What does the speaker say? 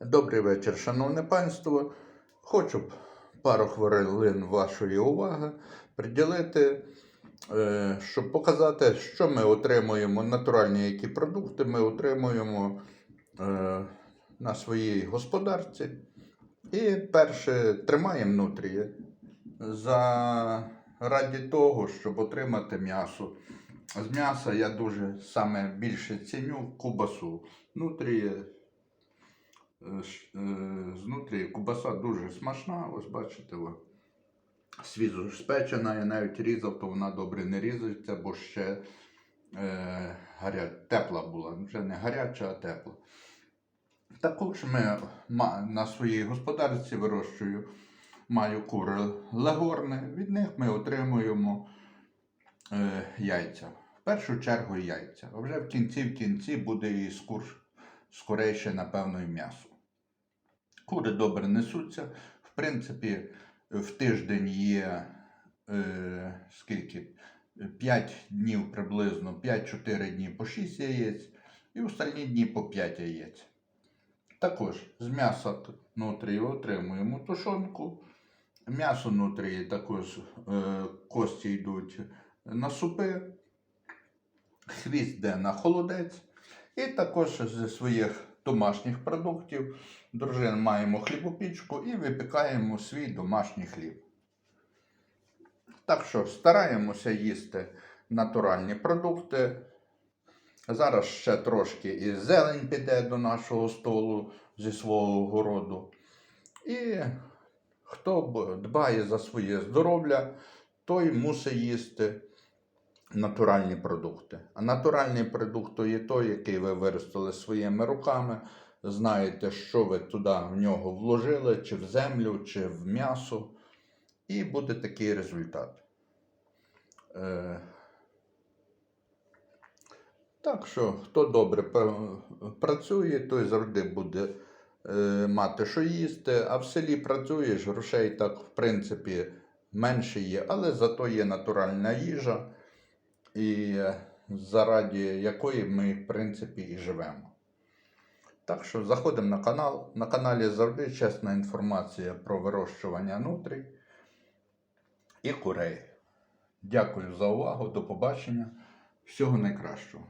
Добрий вечір, шановне панство. Хочу б пару хвилин вашої уваги приділити, е, щоб показати, що ми отримуємо, натуральні які продукти ми отримуємо е, на своїй господарці. І перше тримаємо внутрі заради того, щоб отримати м'ясо. З м'яса я дуже саме більше ціню кубасу. Е, знутрі кубаса дуже смачна, ось бачите, о. свіжо спечена, я навіть різав, то вона добре не різається, бо ще е, гаря... тепла була. Вже не гаряча, а тепла. Також ми на своїй господарці вирощую, маю кури легорни, від них ми отримуємо е, яйця. В першу чергу яйця. А вже в кінці в кінці буде і скоріше, напевно, і м'ясо. Кури добре несуться. В принципі, в тиждень є е, скільки? 5 днів приблизно, 5-4 дні по 6 яєць, і остальні дні по 5 яєць. Також з м'яса нутрії отримуємо тушонку. М'ясо нутрії також е, кості йдуть на супи, хвіст йде на холодець. І також зі своїх домашніх продуктів дружин маємо хлібопічку і випікаємо свій домашній хліб. Так що стараємося їсти натуральні продукти. Зараз ще трошки і зелень піде до нашого столу зі свого городу. І хто дбає за своє здоров'я, той мусить їсти натуральні продукти. А натуральний продукт є той, який ви виростили своїми руками. Знаєте, що ви туди в нього вложили, чи в землю, чи в м'ясо. І буде такий результат. Е, так що, хто добре працює, той завжди буде е, мати що їсти. А в селі працюєш, грошей так, в принципі, менше є, але зато є натуральна їжа, і е, заради якої ми, в принципі, і живемо. Так що заходимо на канал. На каналі завжди чесна інформація про вирощування нутрій і курей. Дякую за увагу, до побачення. Всього найкращого.